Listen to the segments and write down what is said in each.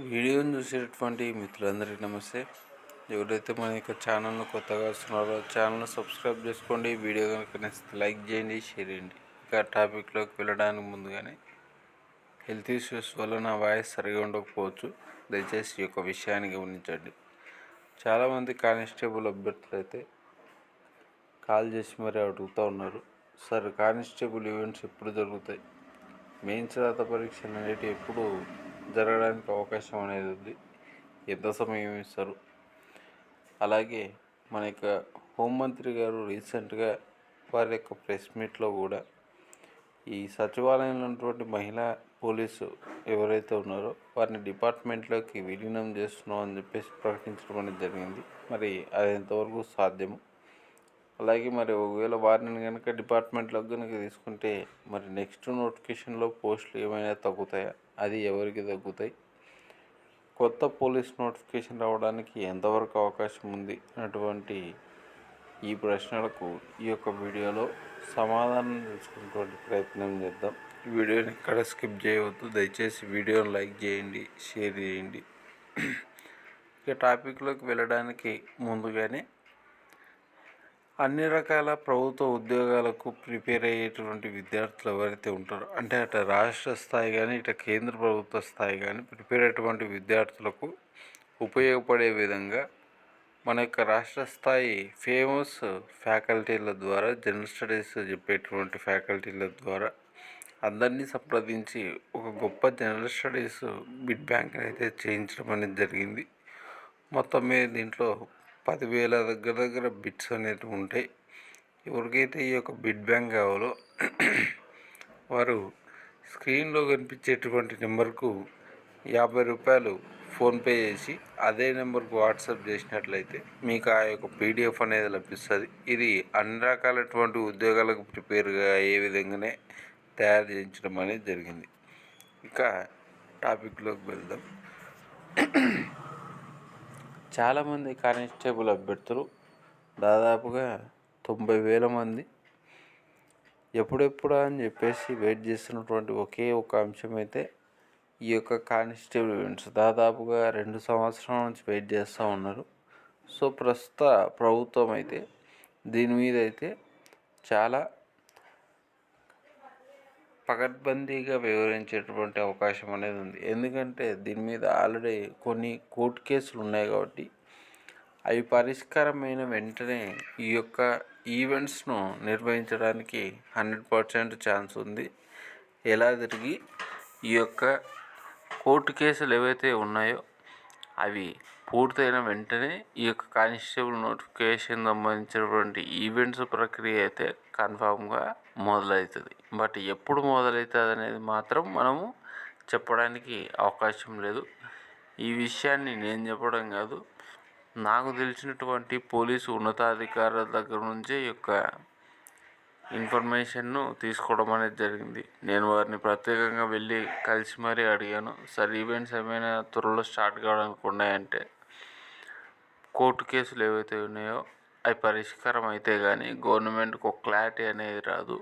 వీడియోని చూసేటటువంటి మిత్రులందరికీ నమస్తే. ఎవరైతే మన యొక్క ఛానల్ను కొత్తగా వస్తున్నారో ఛానల్ను సబ్స్క్రైబ్ చేసుకోండి. వీడియో కనుక నచ్చితే లైక్ చేయండి షేర్ చేయండి. ఇక టాపిక్లోకి వెళ్ళడానికి ముందుగానే హెల్త్ ఇష్యూస్ వల్ల నా వాయిస్ సరిగా ఉండకపోవచ్చు. దయచేసి ఈ యొక్క విషయాన్ని గమనించండి. చాలామంది కానిస్టేబుల్ అభ్యర్థులు అయితే కాల్ చేసి మరీ అడుగుతూ ఉన్నారు సార్ కానిస్టేబుల్ ఈవెంట్స్ ఎప్పుడు జరుగుతాయి? మెయిన్స్ రాత పరీక్షలు అనేటివి ఎప్పుడు జరగడానికి అవకాశం అనేది ఉంది. ఎంత సమయం ఇస్తారు అలాగే మన యొక్క హోంమంత్రి గారు రీసెంట్గా వారి యొక్క ప్రెస్ మీట్లో కూడా ఈ సచివాలయంలో ఉన్నటువంటి మహిళా పోలీసు ఎవరైతే ఉన్నారో వారిని డిపార్ట్మెంట్లోకి విలీనం చేస్తున్నాం అని చెప్పేసి ప్రకటించడం అనేది జరిగింది. మరి అది ఎంతవరకు సాధ్యము? అలాగే మరి ఒకవేళ వారిని కనుక డిపార్ట్మెంట్లోకి కనుక తీసుకుంటే మరి నెక్స్ట్ నోటిఫికేషన్లో పోస్టులు ఏమైనా తగ్గుతాయా? అది ఎవరికి తగ్గుతాయి? కొత్త పోలీస్ నోటిఫికేషన్ రావడానికి ఎంతవరకు అవకాశం ఉంది? అటువంటి ఈ ప్రశ్నలకు ఈ యొక్క వీడియోలో సమాధానం తెలుసుకునేటువంటి ప్రయత్నం చేద్దాం. ఈ వీడియోని ఇక్కడ స్కిప్ చేయవద్దు. దయచేసి వీడియోని లైక్ చేయండి షేర్ చేయండి. ఇక టాపిక్లోకి వెళ్ళడానికి ముందుగానే అన్ని రకాల ప్రభుత్వ ఉద్యోగాలకు ప్రిపేర్ అయ్యేటువంటి విద్యార్థులు ఎవరైతే ఉంటారో అంటే అటు రాష్ట్ర స్థాయి కానీ ఇటు కేంద్ర ప్రభుత్వ స్థాయి కానీ ప్రిపేర్ అయ్యేటువంటి విద్యార్థులకు ఉపయోగపడే విధంగా మన యొక్క రాష్ట్ర స్థాయి ఫేమస్ ఫ్యాకల్టీల ద్వారా జనరల్ స్టడీస్ చెప్పేటువంటి ఫ్యాకల్టీల ద్వారా అందరినీ సంప్రదించి ఒక గొప్ప జనరల్ స్టడీస్ బిడ్ బ్యాంక్ అయితే చేయించడం అనేది జరిగింది. మొత్తం మీద దీంట్లో పదివేల దగ్గర దగ్గర బిట్స్ అనేవి ఉంటాయి. ఎవరికైతే ఈ యొక్క బిడ్ బ్యాంక్ కావాలో వారు స్క్రీన్లో కనిపించేటువంటి నెంబర్కు యాభై రూపాయలు ఫోన్పే చేసి అదే నెంబర్కు వాట్సాప్ చేసినట్లయితే మీకు ఆ యొక్క పీడిఎఫ్ అనేది లభిస్తుంది. ఇది అన్ని రకాలటువంటి ఉద్యోగాలకు ప్రిపేర్గా అయ్యే విధంగానే తయారు చేయించడం అనేది జరిగింది. ఇక టాపిక్లోకి వెళ్దాం. చాలామంది కానిస్టేబుల్ అభ్యర్థులు దాదాపుగా తొంభై వేల మంది. ఎప్పుడెప్పుడా అని చెప్పేసి వెయిట్ చేస్తున్నటువంటి ఒకే ఒక అంశం అయితే ఈ యొక్క కానిస్టేబుల్ ఈవెంట్స్. దాదాపుగా రెండు సంవత్సరాల నుంచి వెయిట్ చేస్తూ ఉన్నారు. సో ప్రస్తుత ప్రభుత్వం అయితే దీని మీద అయితే చాలా పకడ్బందీగా వివరించేటటువంటి అవకాశం అనేది ఉంది. ఎందుకంటే దీని మీద ఆల్రెడీ కొన్ని కోర్టు కేసులు ఉన్నాయి కాబట్టి అవి పరిష్కారమైన వెంటనే ఈ యొక్క ఈవెంట్స్ను నిర్వహించడానికి హండ్రెడ్ పర్సెంట్ ఛాన్స్ ఉంది. ఎలా తిరిగి ఈ యొక్క కోర్టు కేసులు ఏవైతే ఉన్నాయో అవి పూర్తయిన వెంటనే ఈ యొక్క కానిస్టేబుల్ నోటిఫికేషన్ సంబంధించినటువంటి ఈవెంట్స్ ప్రక్రియ అయితే కన్ఫామ్గా మొదలవుతుంది బట్ ఎప్పుడు మొదలవుతుంది అనేది మాత్రం మనము చెప్పడానికి అవకాశం లేదు. ఈ విషయాన్ని నేను చెప్పడం కాదు. నాకు తెలిసినటువంటి పోలీసు ఉన్నతాధికారుల దగ్గర నుంచే ఈ యొక్క ఇన్ఫర్మేషన్ను తీసుకోవడం అనేది జరిగింది. నేను వారిని ప్రత్యేకంగా వెళ్ళి కలిసి మరీ అడిగాను. సార్ ఈవెంట్స్ ఏమైనా త్వరలో స్టార్ట్ కావడానికి ఉన్నాయంటే కోర్టు కేసులు ఏవైతే ఉన్నాయో అవి పరిష్కారం అయితే కానీ గవర్నమెంట్కి ఒక క్లారిటీ అనేది రాదు.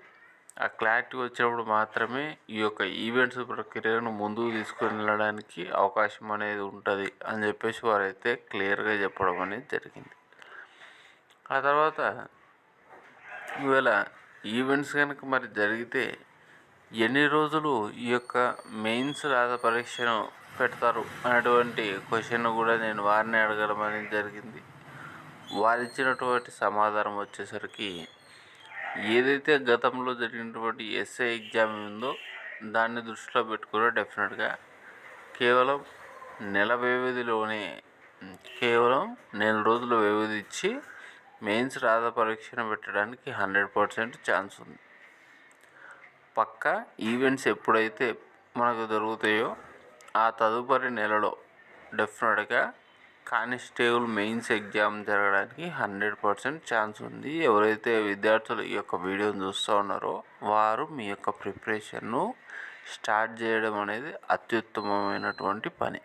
ఆ క్లారిటీ వచ్చినప్పుడు మాత్రమే ఈ యొక్క ఈవెంట్స్ ప్రక్రియను ముందుకు తీసుకుని వెళ్ళడానికి అవకాశం అనేది ఉంటుంది అని చెప్పేసి వారైతే క్లియర్గా చెప్పడం అనేది జరిగింది. ఆ తర్వాత ఈవేళ ఈవెంట్స్ కనుక మరి జరిగితే ఎన్ని రోజులు ఈ యొక్క మెయిన్స్ రాత పరీక్షను పెడతారు అనేటువంటి క్వశ్చన్ కూడా నేను వారిని అడగడం అనేది జరిగింది. వారు ఇచ్చినటువంటి సమాధానం వచ్చేసరికి ఏదైతే గతంలో జరిగినటువంటి ఎస్ఐ ఎగ్జామ్ ఉందో దాన్ని దృష్టిలో పెట్టుకుని డెఫినెట్గా కేవలం నెల వ్యవధిలోనే కేవలం నెల రోజుల వ్యవధి ఇచ్చి మెయిన్స్ రాత పరీక్షను పెట్టడానికి హండ్రెడ్ పర్సెంట్ ఛాన్స్ ఉంది. పక్క ఈవెంట్స్ ఎప్పుడైతే మనకు దొరుకుతాయో ఆ తదుపరి నెలలో డెఫినెట్గా కానిస్టేబుల్ మెయిన్స్ ఎగ్జామ్ జరగడానికి హండ్రెడ్ పర్సెంట్ ఛాన్స్ ఉంది. ఎవరైతే విద్యార్థులు ఈ యొక్క వీడియోని చూస్తూ ఉన్నారో వారు మీ యొక్క ప్రిపరేషన్ను స్టార్ట్ చేయడం అనేది అత్యుత్తమమైనటువంటి పని.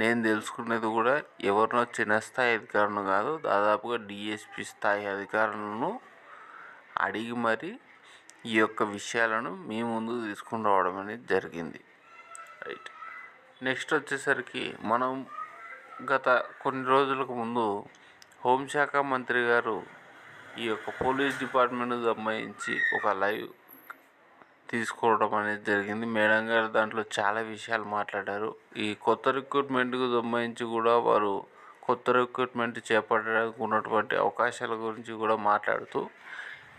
నేను తెలుసుకునేది కూడా ఎవరినో చిన్న స్థాయి అధికారులను కాదు దాదాపుగా డిఎస్పి స్థాయి అధికారులను అడిగి మరి ఈ యొక్క విషయాలను మీ ముందు తీసుకుని రావడం అనేది జరిగింది. రైట్. నెక్స్ట్ వచ్చేసరికి మనం గత కొన్ని రోజులకు ముందు హోంశాఖ మంత్రి గారు ఈ యొక్క పోలీస్ డిపార్ట్మెంట్కి సంబంధించి ఒక లైవ్ తీసుకోవడం అనేది జరిగింది. మేడం గారు దాంట్లో చాలా విషయాలు మాట్లాడారు. ఈ కొత్త రిక్రూట్మెంట్కు సంబంధించి కూడా వారు కొత్త రిక్రూట్మెంట్ చేపట్టడానికి ఉన్నటువంటి అవకాశాల గురించి కూడా మాట్లాడుతూ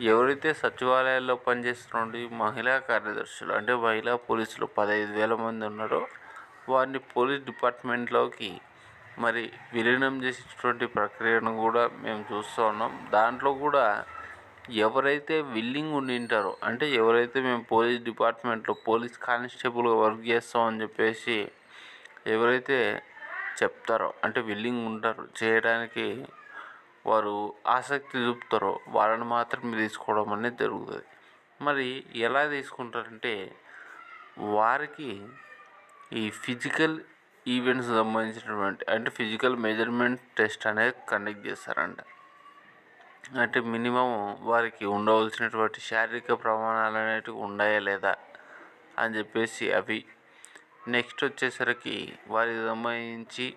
ఎవరైతే సచివాలయాల్లో పనిచేస్తున్న మహిళా కార్యదర్శులు అంటే మహిళా పోలీసులు పదహైదు వేల మంది ఉన్నారో వారిని పోలీస్ డిపార్ట్మెంట్లోకి మరి విలీనం చేసేటటువంటి ప్రక్రియను కూడా మేము చూస్తూ ఉన్నాం. దాంట్లో కూడా ఎవరైతే విల్లింగ్ ఉండింటారో అంటే ఎవరైతే మేము పోలీస్ డిపార్ట్మెంట్లో పోలీస్ కానిస్టేబుల్గా వర్క్ చేస్తామని చెప్పేసి ఎవరైతే చెప్తారో అంటే విల్లింగ్ ఉంటారు చేయడానికి వారు ఆసక్తి చూపుతారో వాళ్ళని మాత్రమే తీసుకోవడం అనేది జరుగుతుంది. మరి ఎలా తీసుకుంటారంటే వారికి ఈ ఫిజికల్ ఈవెంట్స్ సంబంధించినటువంటి అంటే ఫిజికల్ మెజర్మెంట్ టెస్ట్ అనేది కండక్ట్ చేస్తారంట. అంటే మినిమం వారికి ఉండవలసినటువంటి శారీరక ప్రమాణాలు అనేటివి ఉన్నాయా లేదా అని చెప్పేసి అవి నెక్స్ట్ వచ్చేసరికి వారికి సంబంధించి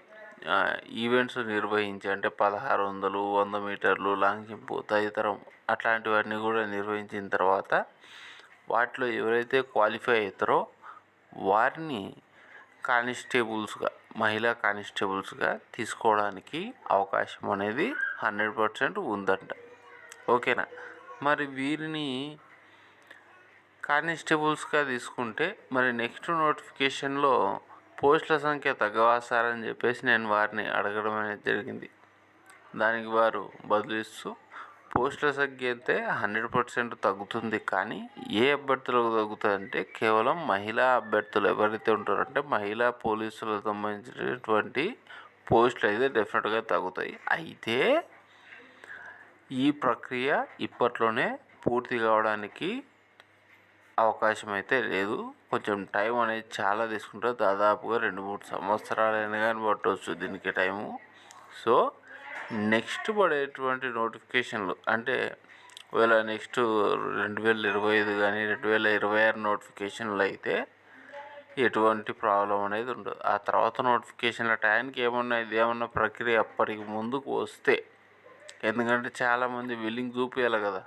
ఈవెంట్స్ నిర్వహించి అంటే పదహారు వందలు వంద మీటర్లు లాంగ్ జంప్ తదితరం అట్లాంటివన్నీ కూడా నిర్వహించిన తర్వాత వాటిలో ఎవరైతే క్వాలిఫై అవుతారో వారిని కానిస్టేబుల్స్గా మహిళా కానిస్టేబుల్స్గా తీసుకోవడానికి అవకాశం అనేది హండ్రెడ్ పర్సెంట్ ఉందంట. ఓకేనా? మరి వీరిని కానిస్టేబుల్స్గా తీసుకుంటే మరి నెక్స్ట్ నోటిఫికేషన్లో పోస్టుల సంఖ్య తగ్గవా సార్ అని చెప్పేసి నేను వారిని అడగడం అనేది జరిగింది. దానికి వారు బదులిస్తూ పోస్టుల సంఖ్య అయితే హండ్రెడ్ పర్సెంట్ తగ్గుతుంది కానీ ఏ అభ్యర్థులకు తగ్గుతుంది అంటే కేవలం మహిళా అభ్యర్థులు ఎవరైతే ఉంటారో అంటే మహిళా పోలీసులకు సంబంధించినటువంటి పోస్టులు అయితే డెఫినెట్గా తగ్గుతాయి. అయితే ఈ ప్రక్రియ ఇప్పట్లోనే పూర్తి కావడానికి అవకాశం అయితే లేదు. కొంచెం టైం అనేది చాలా తీసుకుంటారు దాదాపుగా రెండు మూడు సంవత్సరాలైనా కానీ పట్టవచ్చు దీనికి టైము. సో నెక్స్ట్ పడేటువంటి నోటిఫికేషన్లు అంటే ఒకవేళ నెక్స్ట్ రెండు వేల ఇరవై ఐదు కానీ రెండు వేల ఇరవై ఆరు నోటిఫికేషన్లు అయితే ఎటువంటి ప్రాబ్లం అనేది ఉండదు. ఆ తర్వాత నోటిఫికేషన్ల టైంకి ఏమన్నా ఇది ఏమన్నా ప్రక్రియ అప్పటికి ముందుకు వస్తే ఎందుకంటే చాలామంది విల్లింగ్ చూపించాలి కదా.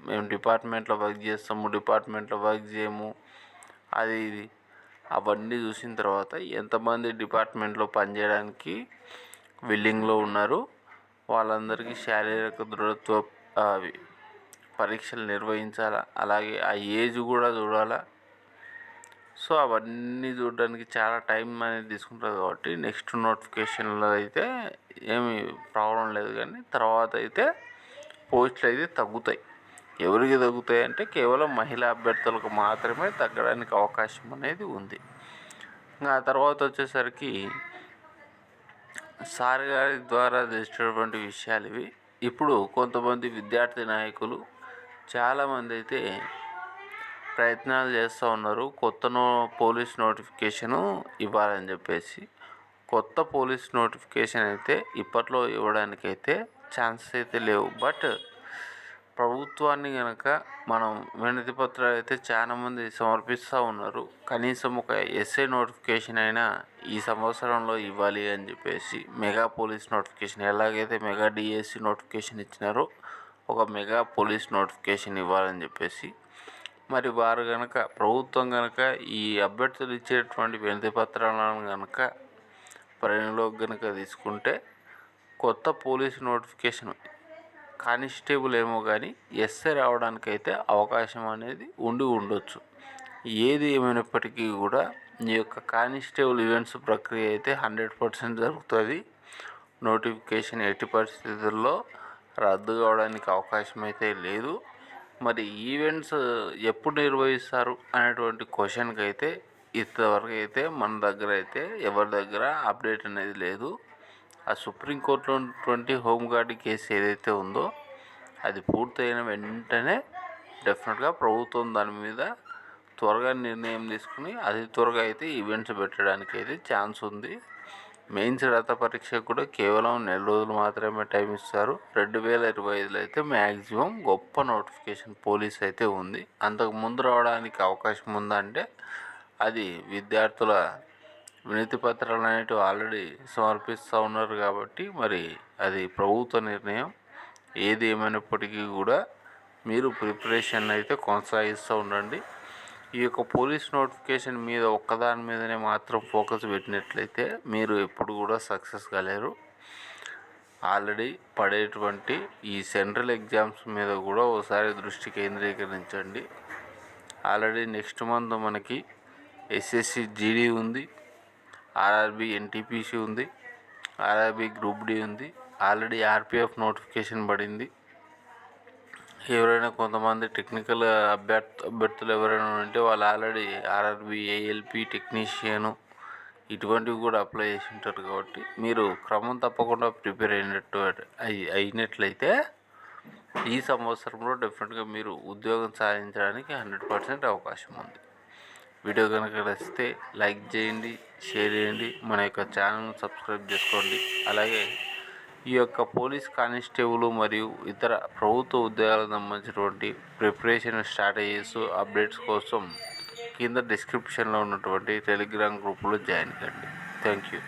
మేము డిపార్ట్మెంట్లో వర్క్ చేస్తాము డిపార్ట్మెంట్లో వర్క్ చేయము అది ఇది. అవన్నీ చూసిన తర్వాత ఎంతమంది డిపార్ట్మెంట్లో పనిచేయడానికి విల్లింగ్లో ఉన్నారు వాళ్ళందరికీ శారీరక దృఢత్వ అవి పరీక్షలు నిర్వహించాలా. అలాగే ఆ ఏజ్ కూడా చూడాలా. సో అవన్నీ చూడడానికి చాలా టైం అనేది తీసుకుంటుంది కాబట్టి నెక్స్ట్ నోటిఫికేషన్లో అయితే ఏమి ప్రాబ్లం లేదు కానీ తర్వాత అయితే పోస్టులు అయితే తగ్గుతాయి. ఎవరికి తగ్గుతాయి అంటే కేవలం మహిళా అభ్యర్థులకు మాత్రమే తగ్గడానికి అవకాశం అనేది ఉంది. ఇంకా ఆ తర్వాత వచ్చేసరికి సార్ గారి ద్వారా తెలిసినటువంటి విషయాలు ఇవి. ఇప్పుడు కొంతమంది విద్యార్థి నాయకులు చాలామంది అయితే ప్రయత్నాలు చేస్తూ ఉన్నారు. కొత్త నో పోలీస్ నోటిఫికేషను ఇవ్వాలని చెప్పేసి. కొత్త పోలీస్ నోటిఫికేషన్ అయితే ఇప్పట్లో ఇవ్వడానికైతే ఛాన్సెస్ అయితే లేవు. బట్ ప్రభుత్వాన్ని కనుక మనం వినతి పత్రాలు అయితే చాలామంది సమర్పిస్తూ ఉన్నారు. కనీసం ఒక ఎస్ఐ నోటిఫికేషన్ అయినా ఈ సంవత్సరంలో ఇవ్వాలి అని చెప్పేసి మెగా పోలీస్ నోటిఫికేషన్ ఎలాగైతే మెగా డిఎస్సి నోటిఫికేషన్ ఇచ్చినారో ఒక మెగా పోలీస్ నోటిఫికేషన్ ఇవ్వాలని చెప్పేసి మరి వారు కనుక ప్రభుత్వం కనుక ఈ అభ్యర్థులు ఇచ్చేటువంటి వినతి పత్రాలను కనుక పరిగణలోకి కనుక తీసుకుంటే కొత్త పోలీస్ నోటిఫికేషన్ కానిస్టేబుల్ ఏమో కానీ ఎస్ఐ రావడానికైతే అవకాశం అనేది ఉండి ఉండొచ్చు. ఏది ఏమైనప్పటికీ కూడా ఈ యొక్క కానిస్టేబుల్ ఈవెంట్స్ ప్రక్రియ అయితే హండ్రెడ్ పర్సెంట్ జరుగుతుంది. నోటిఫికేషన్ ఎట్టి పరిస్థితుల్లో రద్దు కావడానికి అవకాశం అయితే లేదు. మరి ఈవెంట్స్ ఎప్పుడు నిర్వహిస్తారు అనేటువంటి క్వశ్చన్కి అయితే ఇంతవరకు అయితే మన దగ్గర అయితే ఎవరి దగ్గర అప్డేట్ అనేది లేదు. ఆ సుప్రీంకోర్టులో ఉన్నటువంటి హోంగార్డ్ కేసు ఏదైతే ఉందో అది పూర్తయిన వెంటనే డెఫినెట్గా ప్రభుత్వం దాని మీద త్వరగా నిర్ణయం తీసుకుని అది త్వరగా అయితే ఈవెంట్స్ పెట్టడానికి అయితే ఛాన్స్ ఉంది. మెయిన్స్ రాత పరీక్ష కూడా కేవలం నెల రోజులు మాత్రమే టైం ఇస్తారు. రెండు వేల ఇరవై ఐదులో అయితే మ్యాక్సిమం గొప్ప నోటిఫికేషన్ పోలీస్ అయితే ఉంది. అంతకు ముందు రావడానికి అవకాశం ఉందంటే అది విద్యార్థుల వినతి పత్రాలు అనేటివి ఆల్రెడీ సమర్పిస్తూ ఉన్నారు కాబట్టి మరి అది ప్రభుత్వ నిర్ణయం. ఏది ఏమైనప్పటికీ కూడా మీరు ప్రిపరేషన్ అయితే కొనసాగిస్తూ ఉండండి. ఈ యొక్క పోలీస్ నోటిఫికేషన్ మీద ఒక్కదాని మీదనే మాత్రం ఫోకస్ పెట్టినట్లయితే మీరు ఎప్పుడు కూడా సక్సెస్ కాలేరు. ఆల్రెడీ పడేటువంటి ఈ సెంట్రల్ ఎగ్జామ్స్ మీద కూడా ఒకసారి దృష్టి కేంద్రీకరించండి. ఆల్రెడీ నెక్స్ట్ మంత్ మనకి ఎస్ఎస్సి జీడీ ఉంది. ఆర్ఆర్బి ఎన్టీపీసీ ఉంది ఆర్ఆర్బి గ్రూప్ డి ఉంది ఆల్రెడీ ఆర్పిఎఫ్ నోటిఫికేషన్ పడింది. ఎవరైనా కొంతమంది టెక్నికల్ అభ్యర్థ అభ్యర్థులు ఎవరైనా ఉంటే వాళ్ళు ఆల్రెడీ ఆర్ఆర్బి ఏఎల్పి టెక్నీషియను ఇటువంటివి కూడా అప్లై చేసి ఉంటారు కాబట్టి మీరు క్రమం తప్పకుండా ప్రిపేర్ అయినట్టు అయి అయినట్లయితే ఈ సంవత్సరంలో డెఫినెట్గా మీరు ఉద్యోగం సాధించడానికి హండ్రెడ్ పర్సెంట్ అవకాశం ఉంది. వీడియో కనుక నచ్చితే లైక్ చేయండి షేర్ చేయండి మన యొక్క ఛానల్ను సబ్స్క్రైబ్ చేసుకోండి. అలాగే ఈ యొక్క పోలీస్ కానిస్టేబుల్ మరియు ఇతర ప్రభుత్వ ఉద్యోగాలకు సంబంధించినటువంటి ప్రిపరేషన్ స్ట్రాటజీస్ అప్డేట్స్ కోసం కింద డిస్క్రిప్షన్లో ఉన్నటువంటి టెలిగ్రామ్ గ్రూప్లో జాయిన్ కండి. Thank you.